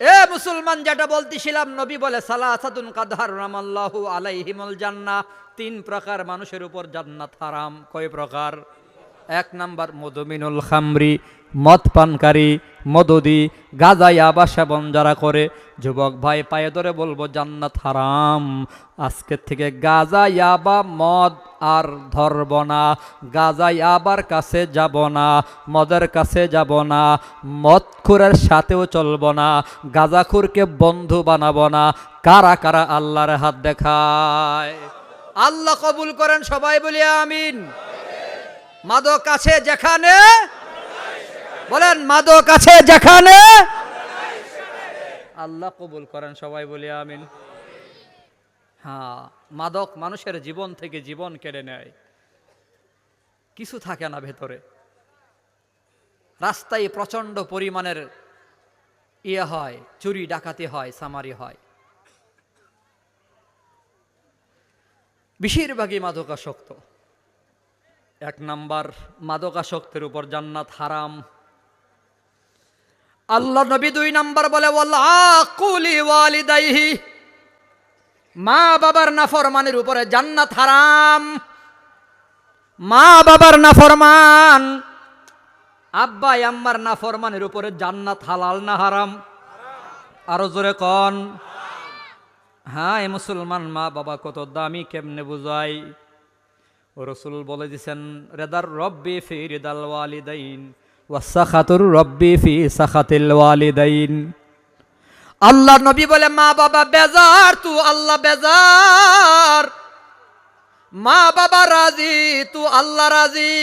এ মুসলমান, যেটা বলতেছিলাম, নবী বলে, সালাসাতুন কাদহার রামাল্লাহ আলাইহিমল জান্না, তিন প্রকার মানুষের উপর জান্নাত হারাম। কয় প্রকার? এক নাম্বার, মধুমিনুল খামরি মদ পানকারী, মদদি গাজা ইয়াবা সেবন যারা করে। যুবক ভাই পায়ে ধরে বলব, জান্নাত হারাম। আজকের থেকে গাজা ইয়াবা মদ আর ধরব না। গাজা ইয়াবার কাছে যাব না। মদের কাছে যাব না। মদখুরের সাথেও চলব না। গাজাখুরকে বন্ধু বানাবো না। কারা কারা আল্লাহর হাত দেখায়? আল্লাহ কবুল করেন সবাই বলি, আমিন। মাদক আছে যেখানে বলেন, মাদক আছে যেখানে? আল্লাহ কবুল করেন, সবাই বলি আমিন। হ্যাঁ মাদক মানুষের জীবন থেকে জীবন কেড়ে নেয়। কিছু থাকে না ভেতরে। রাস্তায় প্রচণ্ড পরিমাণের ইয়ে হয়, চুরি, ডাকাতি হয়, সামারি হয়। বেশিরভাগই মাদকাসক্ত। এক নাম্বার, মাদকাসক্তের উপর জান্নাত হারাম। আল্লাহ নবী দুই নাম্বার বলে কুলি ওয়ালিদাইহি। মা বাবার নাফরমানের উপরে জান্নাত হারাম। মা বাবার নাফরমান, আব্বা আম্মার নাফরমানের উপরে জান্নাত হালাল না হারাম? আরও জোরে কন। হ্যাঁ এ মুসলমান মা বাবা, কত দামি কেমনে বুঝাই। রসুল বলে দিছেন, রেদার রব্বি ফি রিদাল ওয়ালিদাইন। ওয়াসাখাতুর রব্বি ফি সাখাতিল ওয়ালিদাইন। আল্লাহ নবী বলে, মা বাবা বেজার, তু আল্লাহ বেজার। মা বাবা রাজি, তু আল্লাহ রাজি।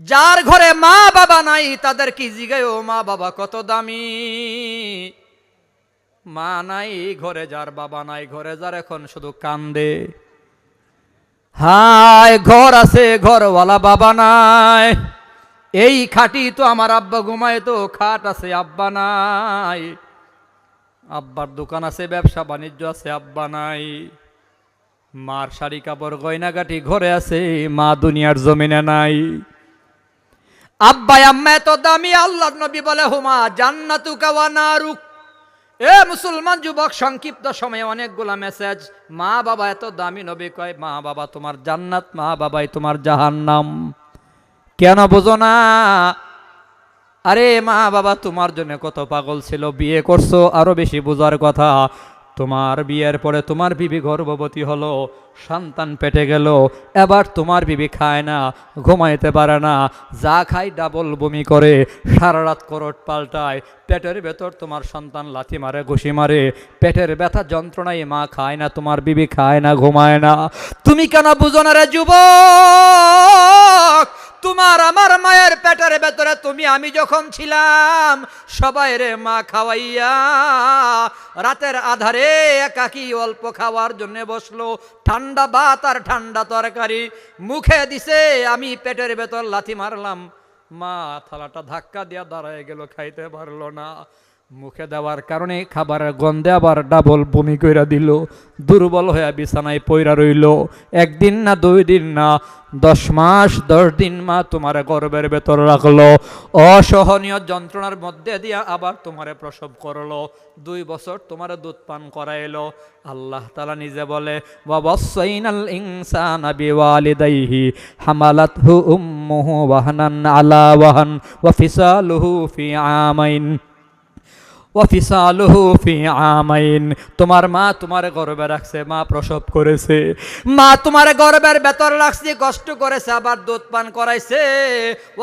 যার ঘরে মা বাবা নাই, তাদের কি জিগায়, ও মা বাবা, কত দামি। মা নাই, ঘরে যার বাবা নাই, ঘরে যার এখন শুধু কান্দে। হায়, ঘর আছে, ঘরওয়ালা বাবা নাই। এই খাটি তো আমার আব্বা ঘুমায় তো, খাট আছে, আব্বা নাই। আব্বার দোকান আছে, ব্যবসা বাণিজ্য আছে, আব্বা নাই। মার শাড়ি কাপড়, গয়নাগাটি ঘরে আছে, মা দুনিয়ার জমিনে নাই। আব্বা আম্মা এত দামি আল্লাহ নবী বলে, হুমা, জান্নাতু কাওয়া নারুক। এ মুসলমান যুবক, সংক্ষিপ্ত সময়ে অনেকগুলা মেসেজ। মা বাবা এত দামি, নবী কয়, মা বাবা তোমার জান্নাত, মা বাবাই তোমার জাহান্নাম। কেন বোঝো না? আরে মা বাবা, তোমার জন্য কত পাগল ছিল, বিয়ে করছ, আরও বেশি বোঝার কথা। তোমার বিয়ের পরে তোমার বিবি গর্ভবতী হলো, সন্তান পেটে গেল, এবার তোমার বিবি খায় না, ঘুমাইতে পারে না। যা খায় ডাবল বমি করে, সারা রাত করট পাল্টায়। পেটের ভেতর তোমার সন্তান লাথি মারে, ঘুষি মারে। পেটের ব্যথা যন্ত্রণায় মা খায় না, তোমার বিবি খায় না, ঘুমায় না। তুমি কেন বুঝো না রে যুবক? তোমার আমার মায়ের পেটের ভেতরে তুমি, আমি যখন ছিলাম, সবাই রে মা খাওয়াইয়া রাতের আধারে একাকি অল্প খাওয়ার জন্য বসল। ঠান্ডা ভাত আর ঠান্ডা তরকারি। মুখে দিছে, আমি পেটের ভেতর লাথি মারলাম। মা থালাটা ধাক্কা দিয়া দাঁড়ায় গেল, খাইতে পারল না। মুখে দেওয়ার কারণে খাবারের গন্ধে আবার ডাবল বমি কইরা দিল, দুর্বল হয়ে বিছানায় পইরা রইল। একদিন না দুই দিন না, দশ মাস, দশ দিন মা তোমার গর্বের ভেতর রাখল। অসহনীয় যন্ত্রণার মধ্যে দিয়া আবার তোমারে প্রসব করল। দুই বছর তোমার দুধ পান করাইলো। আল্লাহ তালা নিজে বলে ওয়াহনান আলা আমাইন। ফি আমাইন। তোমার মা তোমার গর্বে রাখছে, মা প্রসব করেছে। মা তোমার গর্বের বেতর রাখছে, কষ্ট করেছে, আবার দুধ পান করাইছে।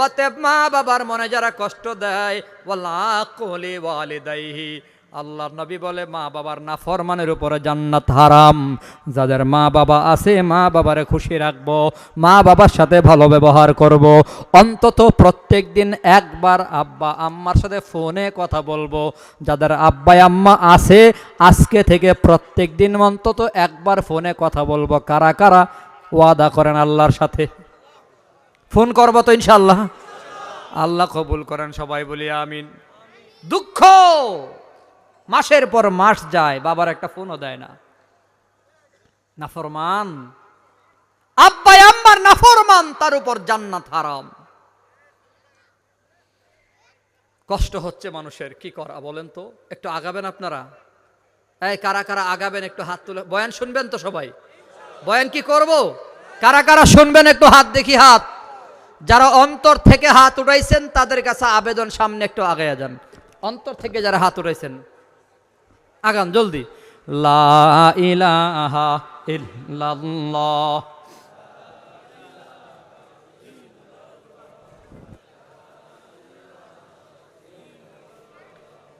ওতে মা বাবার মনে যারা কষ্ট দেয় ওয়াল্লা কোলি ওয়ালিদাইহি। আল্লাহ নবী বলে, মা বাবার না ফরমানের উপরে জান্নাত হারাম। যাদের মা বাবা আছে, মা বাবারে খুশি রাখব, মা বাবার সাথে ভালো ব্যবহার করব। অন্তত প্রত্যেক দিন একবার আব্বা আম্মার সাথে ফোনে কথা বলব। যাদের আব্বা আম্মা আছে, আজকে থেকে প্রত্যেক দিন অন্তত একবার ফোনে কথা বলব। কারা কারা? ওয়াদা করেন আল্লাহর সাথে। ফোন করব তো ইনশাল্লাহ আল্লাহ কবুল করেন, সবাই বলি আমিন। দুঃখ! মাসের পর মাস যায়, বাবার একটা ফোনও দেয় না। নাফরমান। আব্বাই আম্মার নাফরমান, তার উপর জান্নাত হারাম। কষ্ট হচ্ছে মানুষের, কি করা বলেন তো? একটু আগাবেন আপনারা? এই, কারা কারা আগাবেন একটু হাত তুলে, বয়ান শুনবেন তো সবাই? বয়ান কি করব? কারা কারা শুনবেন একটু হাত দেখি হাত। যারা অন্তর থেকে হাত উঠাইছেন, তাদের কাছে আবেদন সামনে একটু আগায়া যান। অন্তর থেকে যারা হাত উঠাইছেন আগান, জলদি। লা ইলাহা ইল্লাল্লাহ।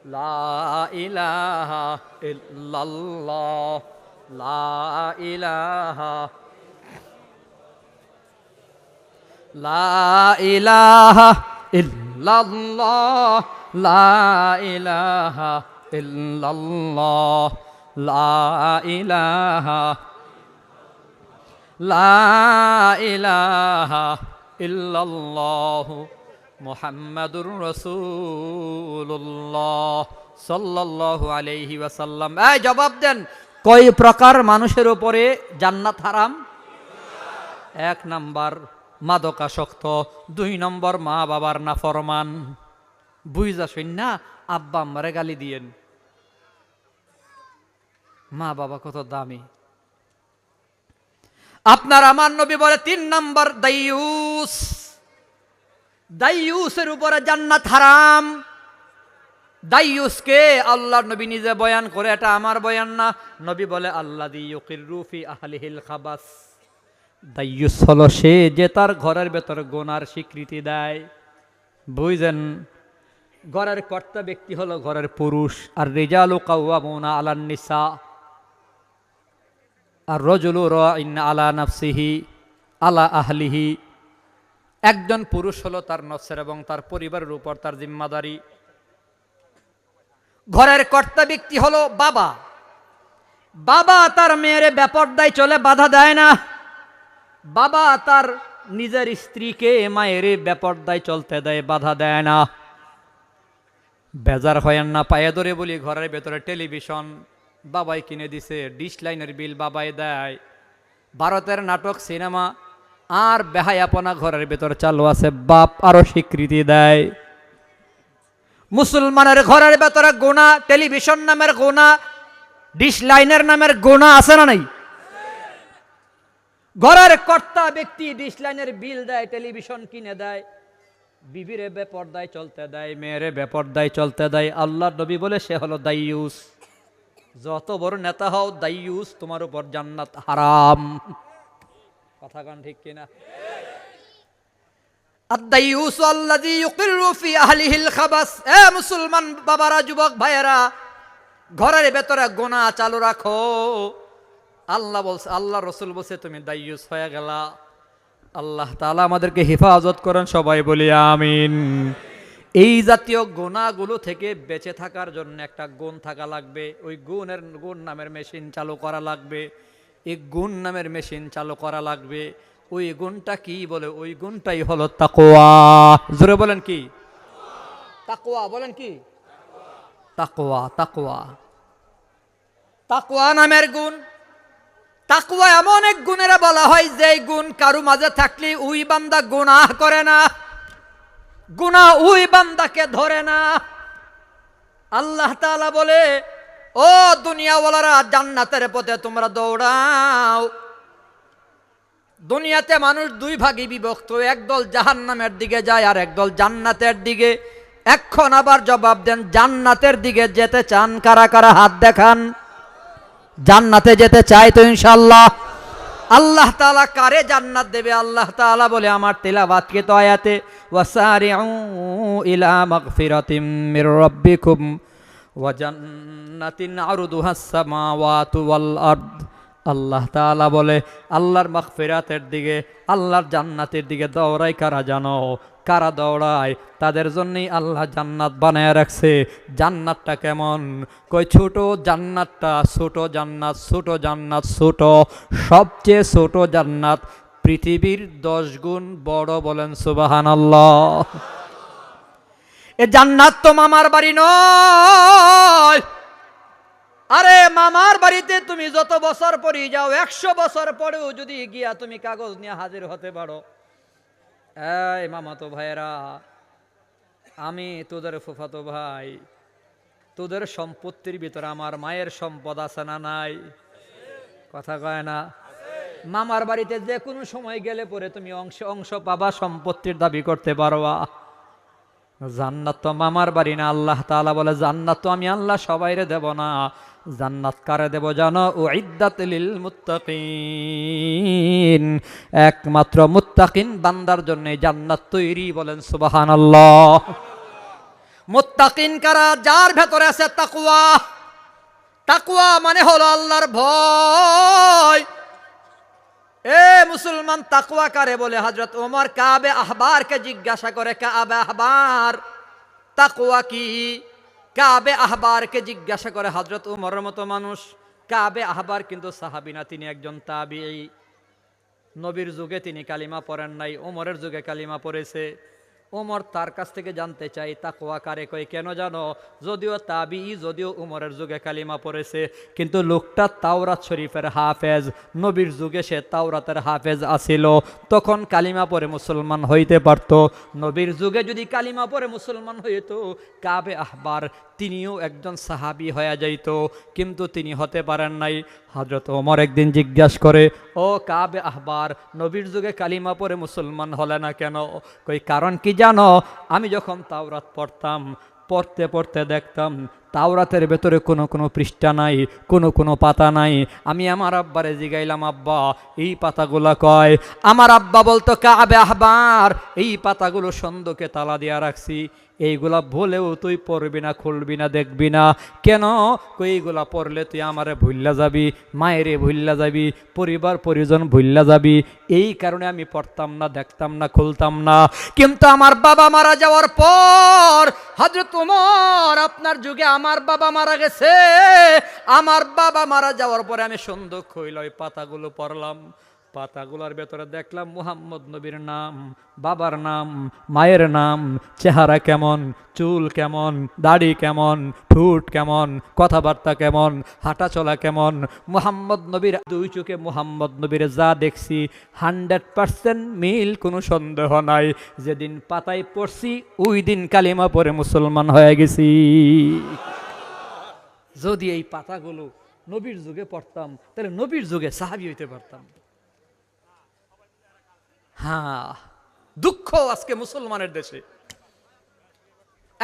লা ইলাহা ইল্লাল্লাহ। লা ইলাহা লা ইলাহা ইল্লাল্লাহ। লা ইলাহা ইল্লাল্লাহ, লা ইলাহা লা ইলাহা ইল্লাল্লাহ মুহাম্মাদুর রাসূলুল্লাহ সাল্লাল্লাহু আলাইহি ওয়াসাল্লাম। এই জবাব দেন, কয় প্রকার মানুষের উপরে জান্নাত হারাম? এক নাম্বার, মাদকাসক্ত। দুই নম্বর মা বাবার নাফরমান। বুঝা শুন না, আব্বা আম্মারে গালি দিয়েন। মা বাবা কত দামি। আপনার আমার নবী বলে তিন নম্বর দাইয়ুস দাইয়ুসের উপরে জান্নাত হারাম। দাইয়ুসকে আল্লাহর নবী নিজে বয়ান করে, এটা আমার বয়ান না। নবী বলে আল্লাহ দি রুফি আহলিহিল খাবাস। দাইয়ুস হলো সে যে তার ঘরের ভেতর গোনার স্বীকৃতি দেয়। বুঝছেন ঘরের কর্তা ব্যক্তি হলো ঘরের পুরুষ। আর রেজালু কাউয়ামুনা আলান নিসা। আর রজুলু রাইন আলা নাফসিহি, আলা আহলিহি। একজন পুরুষ হলো তার নফসের এবং তার পরিবারের উপর তার জিম্মাদারি। ঘরের কর্তা ব্যক্তি হলো বাবা। বাবা তার মেয়ের ব্যাপারদায় চলে, বাধা দেয় না। বাবা তার নিজের স্ত্রীকে মায়ের ব্যাপারদায় চলতে দেয়, বাধা দেয় না। বেজার হয় না, পায়ে ধরে বলি, ঘরের ভেতরে টেলিভিশন বাবাই কিনে দিছে ডিশ লাইনের বিল বাবাই দেয়। ভারতের নাটক, সিনেমা, আর বেহায়াপনা ঘরের ভেতর চালু আছে, বাপ আরও স্বীকৃতি দেয়। মুসলমানের ঘরের ভেতরে গোনা টেলিভিশন নামের গোনা ডিশ লাইনের নামের গোনা আছে না নাই? ঘরের কর্তা ব্যক্তি ডিশ লাইনের বিল দেয় টেলিভিশন কিনে দেয়। বিবিরে বেপর্দায় চলতে দেয়, মেয়েরে বেপর্দায় চলতে দেয়। আল্লাহ নবী বলে সে হলো দাইয়ুস যত বড় নেতা হও দাইয়ুস তোমার উপর জান্নাত হারাম। কথা কান ঠিক কিনা? এ মুসলমান বাবারা, যুবক ঘরের ভেতরে গোনা চালু রাখো। আল্লাহ বলছে, আল্লাহ রসুল বলছে, তুমি হয়ে গেলা। আল্লাহ আমাদেরকে হেফাজত করেন, সবাই বলি আমিন। এই জাতীয় গুণাগুলো থেকে বেঁচে থাকার জন্য একটা গুণ থাকা লাগবে। ওই গুণের গুণ নামের মেশিন চালু করা লাগবে। এই গুণ নামের মেশিন চালু করা লাগবে। ওই গুণটা কি বলে? ওই গুণটাই হলো তাকোয়া জোরে বলেন কি? তাকোয়া বলেন কি? তাকোয়া তাকোয়া তাকোয়া নামের গুণ। তাকুয়া এমন এক গুণেরা বলা হয় যে গুণ কারু মাঝে থাকলে উই বান্দা গুনাহ করে না। গুনা উই বান্দাকে ধরে না। আল্লাহ তাআলা বলে, ও দুনিয়াওয়ালারা, জান্নাতের পথে তোমরা দৌড়াও। দুনিয়াতে মানুষ দুই ভাগে বিভক্ত একদল জাহান্নামের দিকে যায় আর একদল জান্নাতের দিকে। এখন আবার জবাব দেন, জান্নাতের দিকে যেতে চান কারা কারা? হাত দেখান। জান্নাতে যেতে চাই তো ইনশাল্লাহ আল্লাহ তাআলা কারে জান্নাত দেবে? আল্লাহ তাআলা বলে, আমার তেলাওয়াতকে তো আয়াতে মাগফিরাতিম মির রাব্বিকুম ওয়া জান্নাতিন আরদুহাস সামাওয়াতু ওয়াল আরদ আল্লাহ তাআলা বলে, আল্লাহর মাগফিরাতের দিকে, আল্লাহর জান্নাতের দিকে দৌড়াই কারা জানো? কারা দৌড়ায়? তাদের জন্যই আল্লাহ জান্নাত বানায় রাখছে। জান্নাতটা কেমন? কই, ছোট জান্নাতটা, ছোট জান্নাত ছোট জান্নাত, ছোট, সবচেয়ে ছোট জান্নাত। পৃথিবীর দশ গুণ বড় বলেন সুবাহান এ জান্নাত তো মামার বাড়ি নয়। আরে মামার বাড়িতে তুমি যত বছর পরই যাও, একশো বছর পরেও যদি গিয়া তুমি কাগজ নিয়ে হাজির হতে পারো। এই মামা তো ভাইয়েরা, আমি তোদের ফুফাতো ভাই, তোদের সম্পত্তির ভিতরে আমার মায়ের সম্পদ আছে না নাই? কথা কয় না? মামার বাড়িতে যে কোনো সময় গেলে পরে তুমি অংশ অংশ পাবা, সম্পত্তির দাবি করতে পারবা। জান্নাত তো মামার বাড়ি না, আল্লাহ তাআলা বলে, জান্নাত তো আমি আল্লাহ সবাইরে দেব না। জান্নাত কারে দেব জানো? ও লিল মুত্তাকিন। একমাত্র মুত্তাকিন বান্দার জন্য জান্নাত তৈরি বলেন সুবাহান আল্লাহ মুত্তাকিন কারা? যার ভেতরে আছে তাকুয়া তাকওয়া মানে হলো আল্লাহর ভয়। এ মুসলমান তাকুয়া কারে বলে? হজরত ওমর কাবে আহবার আহবারকে জিজ্ঞাসা করে, কাবে আহবার তাকুয়া কি? কাবে আহবারকে জিজ্ঞাসা করে হজরত ওমরের মতো মানুষ। কাবে আহবার কিন্তু সাহাবিনা তিনি একজন তাবি নবীর যুগে তিনি কালিমা পড়েন নাই, ওমরের যুগে কালিমা পড়েছে। ওমর তার কাছ থেকে জানতে চাই, তাকওয়া কারে কয়, কেন জানো? যদিও তাবি যদিও উমরের যুগে কালিমা পড়েছে, কিন্তু লোকটা তাওরাত শরীফের হাফেজ। নবীর যুগে সে তাওরাতের হাফেজ আসিল তখন কালিমা পরে মুসলমান হইতে পারত। নবীর যুগে যদি কালিমা পরে মুসলমান হইতো, কাবে আহবার তিনিও একজন সাহাবি হয়ে যাইত, কিন্তু তিনি হতে পারেন নাই। হজরত ওমর একদিন জিজ্ঞাসা করে, ও কাবে আহবার, নবীর যুগে কালিমা পরে মুসলমান হলে না কেন? কই কারণ কি জানো, আমি যখন তাওরাত পড়তাম, পড়তে পড়তে দেখতাম, তাওরাতের ভেতরে কোনো কোনো পৃষ্ঠা নাই, কোনো কোনো পাতা নাই। আমি আমার আব্বারে জিগাইলাম, আব্বা, এই পাতাগুলো কয়? আমার আব্বা বলতো, কাবে আহবার, এই পাতাগুলো সন্দকে তালা দিয়া রাখছি। এইগুলা ভুলেও তুই পড়বি না, খুলবি না, দেখবি না। কেন? এইগুলা পড়লে তুই আমারে ভুল্লা যাবি, মায়েরে ভুল্লা যাবি, পরিবার, পরিজন ভুল্লা যাবি। এই কারণে আমি পড়তাম না, দেখতাম না, খুলতাম না। কিন্তু আমার বাবা মারা যাওয়ার পর হজরত তোমার আপনার যুগে আমার বাবা মারা গেছে। আমার বাবা মারা যাওয়ার পরে আমি সুন্দর খইল ওই পাতাগুলো পড়লাম। পাতাগুলোর ভেতরে দেখলাম মুহাম্মদ নবীর নাম, বাবার নাম, মায়ের নাম, চেহারা কেমন, চুল কেমন, দাড়ি কেমন, ঠুট কেমন, কথাবার্তা কেমন হাঁটা চলা কেমন, মুহাম্মদ নবীর দুই চোখে মুহাম্মদ নবীর যা দেখছি, হান্ড্রেড পার্সেন্ট মিল কোনো সন্দেহ নাই। যেদিন পাতায় পড়ছি, ওই দিন কালিমা পরে মুসলমান হয়ে গেছি। যদি এই পাতাগুলো নবীর যুগে পড়তাম, তাহলে নবীর যুগে সাহাবি হইতে পারতাম। হ্যাঁ দুঃখ আজকে মুসলমানের দেশে।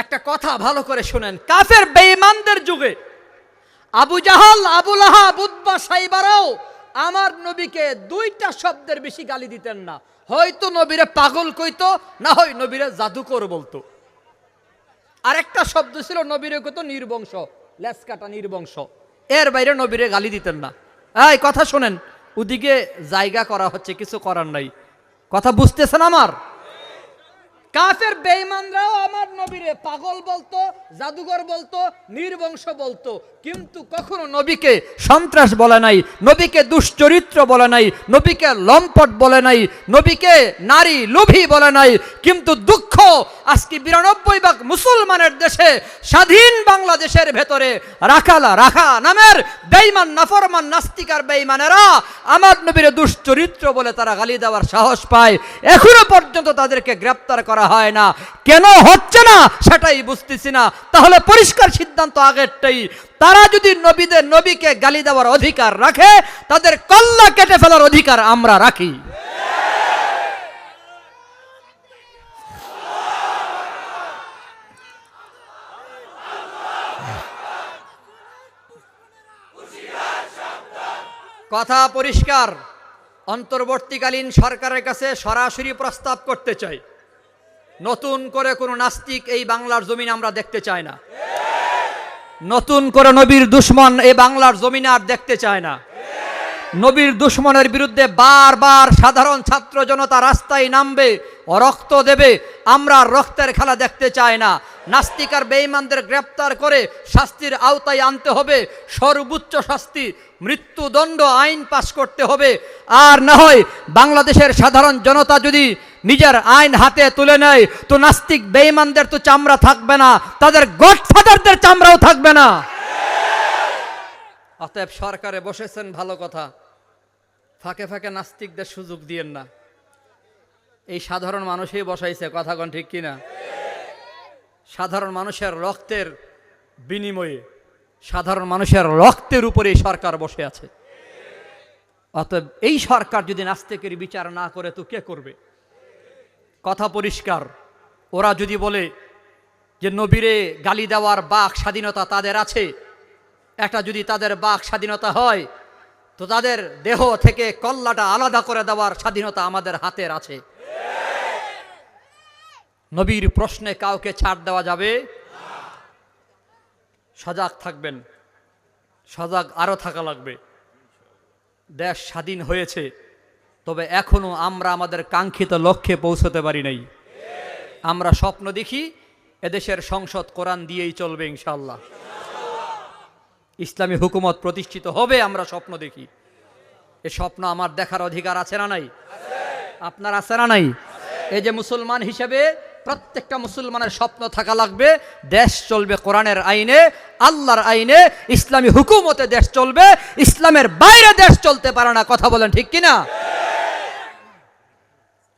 একটা কথা ভালো করে শোনেন, কাফের বেঈমানদের যুগে আবু জাহাল আবুল উদ্বা সাইবারাও আমার নবীকে দুইটা শব্দের বেশি গালি দিতেন না। হয়তো নবীরে পাগল কইতো, না হয় নবীরে জাদুকর বলতো। আরেকটা শব্দ ছিল নবীরে কত নির্বংশ লেস কাটা নির্বংশ। এর বাইরে নবীরে গালি দিতেন না। এই, কথা শোনেন, ওদিকে জায়গা করা হচ্ছে, কিছু করার নাই। কথা বুঝতেছেন আমার? কাফের বেঈমানরাও আমার নবীরে পাগল বলতো, জাদুঘর বলতো নির্বংশ বলতো। কিন্তু কখনো নবীকে সন্ত্রাস বলে নাই, নবীকে দুশ্চরিত্র বলে নাই, নবীকে লম্পট বলে নাই, নবীকে নারী লোভী বলে নাই। কিন্তু দুঃখ আজকে বিরানব্বই ভাগ মুসলমানের দেশে, স্বাধীন বাংলাদেশের ভেতরে, রাখালা রাখা নামের বেইমান নাফরমান, নাস্তিকার বেইমানেরা আমার নবীর দুশ্চরিত্র বলে তারা গালি দেওয়ার সাহস পায়। এখনও পর্যন্ত তাদেরকে গ্রেপ্তার করা হয় না। কেন হচ্ছে না? সেটাই বুঝতেছি না। তাহলে পরিষ্কার সিদ্ধান্ত আগেরটাই। তারা যদি নবীদের নবীকে গালি দেওয়ার অধিকার রাখে, তাদের কল্লা কেটে ফেলার অধিকার আমরা রাখি। কথা পরিষ্কার। অন্তর্বর্তীকালীন সরকারের কাছে সরাসরি প্রস্তাব করতে চাই। নতুন করে কোনো নাস্তিক এই বাংলার জমিন আমরা দেখতে চাই না। নতুন করে নবীর দুশ্মন এই বাংলার জমিন আর দেখতে চায় না। নবীর দুশ্মনের বিরুদ্ধে বারবার সাধারণ ছাত্র জনতা রাস্তায় নামবে, রক্ত দেবে, আমরা রক্তের খেলা দেখতে চাই না। নাস্তিক আর বেঈমানদের গ্রেপ্তার করে শাস্তির আওতায় আনতে হবে, সর্বোচ্চ শাস্তি, মৃত্যুদণ্ড আইন পাশ করতে হবে। আর না হয় বাংলাদেশের সাধারণ জনতা যদি নিজের আইন হাতে তুলে নেয় তো নাস্তিক বেঈমানদের তো চামড়া থাকবে না, তাদের গডফাদারদের চামড়াও থাকবে না। অতএব সরকারে বসেছেন ভালো কথা। ফাঁকে ফাঁকে নাস্তিকদের সুযোগ দিয়েন না। এই সাধারণ মানুষই বসাইছে, কথা কোন ঠিক কিনা? সাধারণ মানুষের রক্তের বিনিময়ে সাধারণ মানুষের রক্তের উপরে সরকার বসে আছে। অতএব এই সরকার যদি নাস্তিকের বিচার না করে, তো কে করবে? কথা পরিষ্কার। ওরা যদি বলে যে নবীরে গালি দেওয়ার বাক স্বাধীনতা তাদের আছে, একটা যদি তাদের বাক স্বাধীনতা হয়, তো তাদের দেহ থেকে কল্লাটা আলাদা করে দেওয়ার স্বাধীনতা আমাদের হাতের আছে। নবীর প্রশ্নে কাউকে ছাড় দেওয়া যাবে? সজাগ থাকবেন। সজাগ আরও থাকা লাগবে। দেশ স্বাধীন হয়েছে। তবে এখনও আমরা আমাদের কাঙ্ক্ষিত লক্ষ্যে পৌঁছতে পারি নাই। আমরা স্বপ্ন দেখি, এদেশের সংসদ কোরআন দিয়েই চলবে ইনশাল্লাহ ইসলামী হুকুমত প্রতিষ্ঠিত হবে, আমরা স্বপ্ন দেখি। এ স্বপ্ন আমার দেখার অধিকার আছে না নাই? আপনার আছে না নাই? এই যে মুসলমান হিসেবে প্রত্যেকটা মুসলমানের স্বপ্ন থাকা লাগবে, দেশ চলবে কোরআনের আইনে, আল্লাহর আইনে, ইসলামী হুকুমতে দেশ চলবে, ইসলামের বাইরে দেশ চলতে পারে না, কথা বলেন ঠিক কিনা?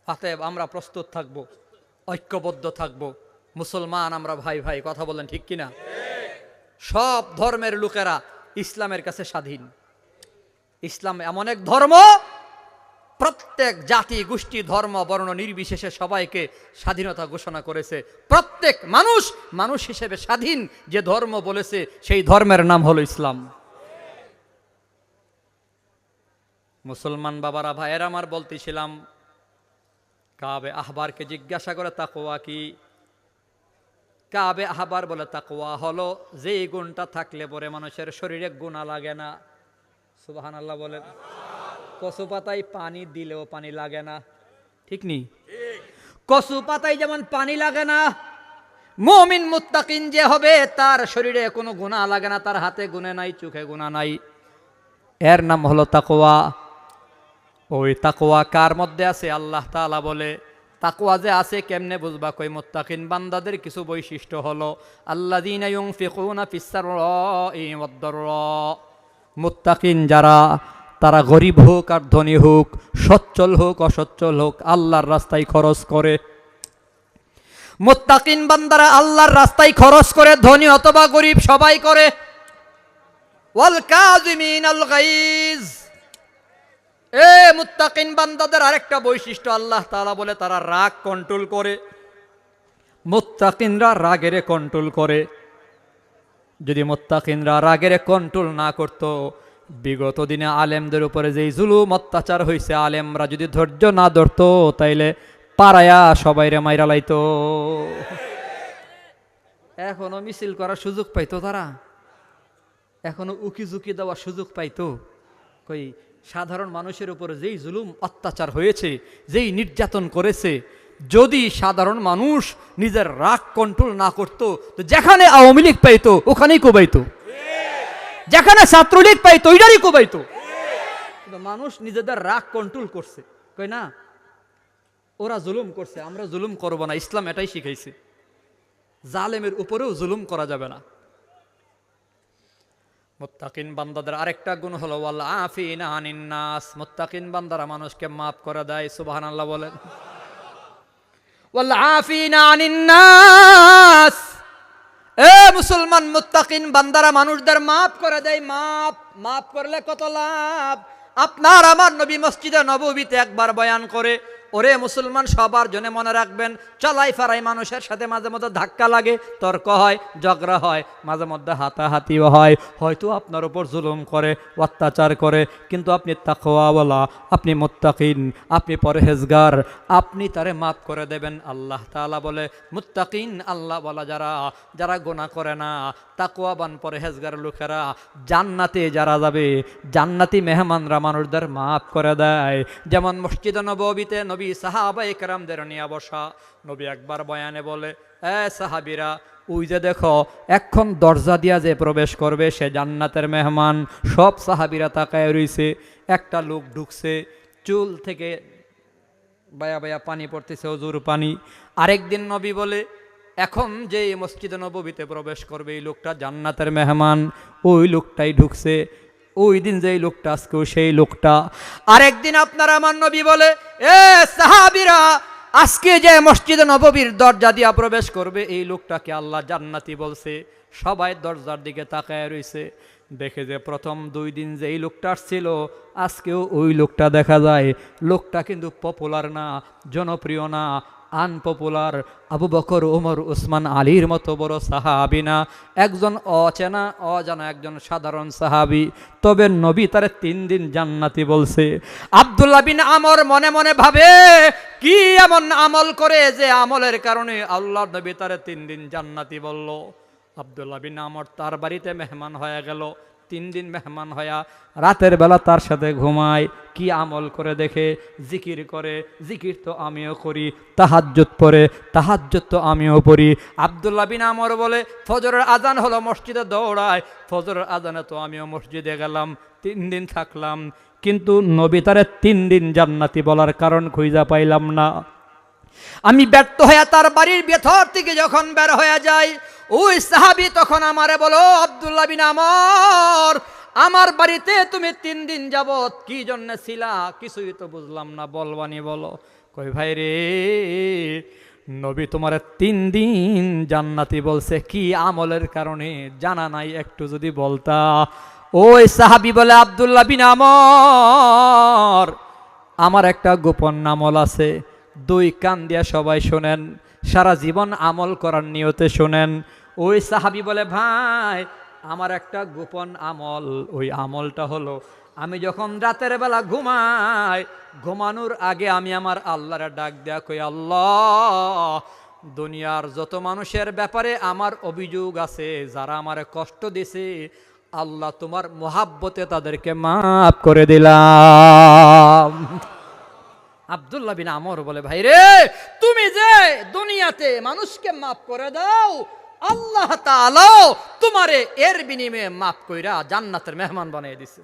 অতএব আমরা প্রস্তুত থাকব, ঐক্যবদ্ধ থাকব। মুসলমান আমরা ভাই ভাই, কথা বলেন ঠিক কিনা? সব ধর্মের লোকেরা ইসলামের কাছে স্বাধীন। ইসলাম এমন এক ধর্ম, প্রত্যেক জাতি, গোষ্ঠী, ধর্ম, বর্ণ নির্বিশেষে সবাইকে স্বাধীনতা ঘোষণা করেছে। প্রত্যেক মানুষ মানুষ হিসেবে স্বাধীন যে ধর্ম বলেছে, সেই ধর্মের নাম হলো ইসলাম। মুসলমান বাবারা, ভাইয়ের, আমার বলতেছিলাম কাবে আহবারকে জিজ্ঞাসা করে তাকোয়া কি? কাবে আহবার বলে তাকোয়া হলো যে এই গুণটা থাকলে পরে মানুষের শরীরে গুণা লাগে না। সুবাহান আল্লাহ বলেন। কচু পাতায় পানি দিলেও পানি লাগে না। ঠিক নি? কচু পাতায় যেমন পানি লাগে না, মমিন মুত্তাকিন যে হবে তার শরীরে কোনো গুণা লাগে না, তার হাতে গুণে নাই, চোখে গুণা নাই। এর নাম হলো তাকোয়া ওই তাকোয়া কার মধ্যে আছে? আল্লাহ তালা বলে তাকোয়া যে আছে কেমনে বুঝবা? কই, মুত্তাকিন বান্দাদের কিছু বৈশিষ্ট্য হলো ফিস-সাররাই ওয়াদ-দাররা মুত্তাকিন যারা, তারা গরিব হোক আর ধনী হোক, সচ্ছল হোক, অসচ্ছল হোক, আল্লাহর রাস্তায় খরচ করে। মুত্তাকিন বান্দারা আল্লাহর রাস্তায় খরচ করে, ধনী অথবা গরিব সবাই করে। ওয়াল গাইজ। এ মুত্তাকিন বান্দাদের আরেকটা বৈশিষ্ট্য, আল্লাহ তালা বলে তারা রাগ কন্ট্রোল করে। মুত্তাকিনরা রাগেরে কন্ট্রোল করে। যদি মোত্তাকিনরা রাগের কন্ট্রোল না করত, বিগত দিনে আলেমদের উপরে যেই জুলুম, অত্যাচার হয়েছে আলেমরা যদি ধৈর্য না ধরতো, তাইলে পাড়ায়া সবাই রে মাইরা লাইতো। এখনও মিছিল করার সুযোগ পাইতো তারা? এখনও উকি ঝুঁকি দেওয়ার সুযোগ পাইতো? কই সাধারণ মানুষের উপর যেই জুলুম, অত্যাচার হয়েছে, যেই নির্যাতন করেছে, যদি সাধারণ মানুষ নিজের রাগ কন্ট্রোল না করত, তো যেখানে আওয়ামী লীগ পাইতো, ওখানেই কোবাইতো। যেখানে ছাত্রলীগ পাইতো, ওইটারই কোবাইতো। কিন্তু মানুষ নিজেদের রাগ কন্ট্রোল করছে। কই না? ওরা জুলুম করছে, আমরা জুলুম করব না, ইসলাম এটাই শিখাইছে। জালেমের উপরেও জুলুম করা যাবে না। মুত্তাকিন বান্দাদের আরেকটা গুণ হলো, ওয়াল আফিন আনিন নাস মুত্তাকিন বান্দারা মানুষকে মাফ করে দেয়, সুবহানাল্লাহ বলেন। ওয়াল আফিন আনিন নাস এ মুসলমান মুত্তাকিন বান্দারা মানুষদের মাফ করে দেয়, মাফ মাফ করলে কত লাভ? আপনার আমার নবী মসজিদে নববীতে একবার বয়ান করে ওরে মুসলমান, সবার জন্য মনে রাখবেন, চলাই ফেরাই মানুষের সাথে মাঝে মধ্যে ধাক্কা লাগে, তর্ক হয়, ঝগড়া হয়, মাঝে মধ্যে হাতাহাতিও হয়। হয়তো আপনার উপর জুলুম করে, অত্যাচার করে, কিন্তু আপনি তাকওয়াওয়ালা, আপনি মুত্তাকিন, আপনি পরহেজগার, আপনি তারে মাফ করে দেবেন, আল্লাহ তাআলা বলে, মুত্তাকিন আল্লাহ বলা যারা যারা গোনা করে না, তাকওয়াবান পরহেজগার লোকেরা, জান্নাতে যারা যাবে, জান্নাতি মেহমানরা মানুষদের মাফ করে দেয়। যেমন মসজিদ নবীতে নবী সাহাবা একরামদের নিয়ে বসা। নবী একবার বয়ানে বলে, এ সাহাবিরা, ওই যে দেখো, এখন দরজা দিয়া যে প্রবেশ করবে, সে জান্নাতের মেহমান। সব সাহাবিরা তাকায় রইছে, একটা লোক ঢুকছে, চুল থেকে বায়া বায়া পানি পড়তেছে, অজুর পানি। আরেকদিন নবী বলে, এখন যে মসজিদে নবীতে প্রবেশ করবে, এই লোকটা জান্নাতের মেহমান। ওই লোকটাই ঢুকছে ওই দিন যেই লোকটা আজকেও সেই লোকটা। আরেকদিন আপনার আমার নবী বলে, এ সাহাবিরা, আজকে যে মসজিদে নববীর দরজা দিয়া প্রবেশ করবে, এই লোকটাকে আল্লাহ জান্নাতি বলছে। সবাই দরজার দিকে তাকায় রইছে। দেখে যে প্রথম দুই দিন যে এই লোকটা আসছিল, আজকেও ওই লোকটা দেখা যায়। লোকটা কিন্তু পপুলার না, জনপ্রিয় না। আনপপুলার আবু বকর ওমর উসমান, আলীর মতো বড় সাহাবি না। একজন অচেনা, অজানা একজন সাধারণ সাহাবি। তবে নবী তারে তিন দিন জান্নাতি বলছে। আবদুল্লাহ বিন আমর মনে মনে ভাবে, কি এমন আমল করে যে আমলের কারণে আল্লাহ নবী তারে তিন দিন জান্নাতি বলল। আবদুল্লাহ বিন আমর তার বাড়িতে মেহমান হয়ে গেল। তিন দিন মেহমান হয়া রাতের বেলা তার সাথে ঘুমায়, কি আমল করে দেখে, জিকির করে, জিকির তো আমিও করি, তাহাজ্জুদ পরে তাহাজ্জুদ তো আমিও পড়ি। আবদুল্লাহ বিন আমর বলে, ফজরের আজান হলো মসজিদে দৌড়ায়, ফজরের আজানে তো আমিও মসজিদে গেলাম, তিন দিন থাকলাম। কিন্তু নবী তারে তিন দিন জান্নাতি বলার কারণ খুঁজা পাইলাম না। আমি ব্যর্থ হয়ে তার বাড়ির ভেতর থেকে যখন বের হয়ে যাই, ওই সাহাবি তখন আমারে বলো আব্দুল্লাহ বিন আমর, আমার বাড়িতে তুমি তিন দিন যাবত কি জন্য ছিলা? কিছুই তো বুঝলাম না, বলবানি বলো। কই ভাই রে, নবী তোমার তিন দিন জান্নাতি বলছে, কি আমলের কারণে? জানা নাই, একটু যদি বলতা। ওই সাহাবি বলে, আব্দুল্লাহ বিন আমর, আমার একটা গোপন আমল আছে। দুই কান দিয়া সবাই শোনেন, সারা জীবন আমল করার নিয়তে শোনেন। ওই সাহাবি বলে, ভাই, আমার একটা গোপন আমল। ওই আমলটা হলো, আমি যখন রাতের বেলা ঘুমাই, ঘুমানোর আগে আমি আমার আল্লাহরে ডাক দেয়া কই, আল্লাহ, দুনিয়ার যত মানুষের ব্যাপারে আমার অভিযোগ আছে, যারা আমার কষ্ট দিছে, আল্লাহ তোমার মোহাব্বতে তাদেরকে মাফ করে দিলাম। আব্দুল্লাহ বিন আমর বলে, ভাই রে, তুমি যে দুনিয়াতে মানুষকে মাফ করে দাও, আল্লাহ তোমারে এর বিনিময়ে মাফ কইরা জান্নাতের মেহমান বানিয়ে দিছে।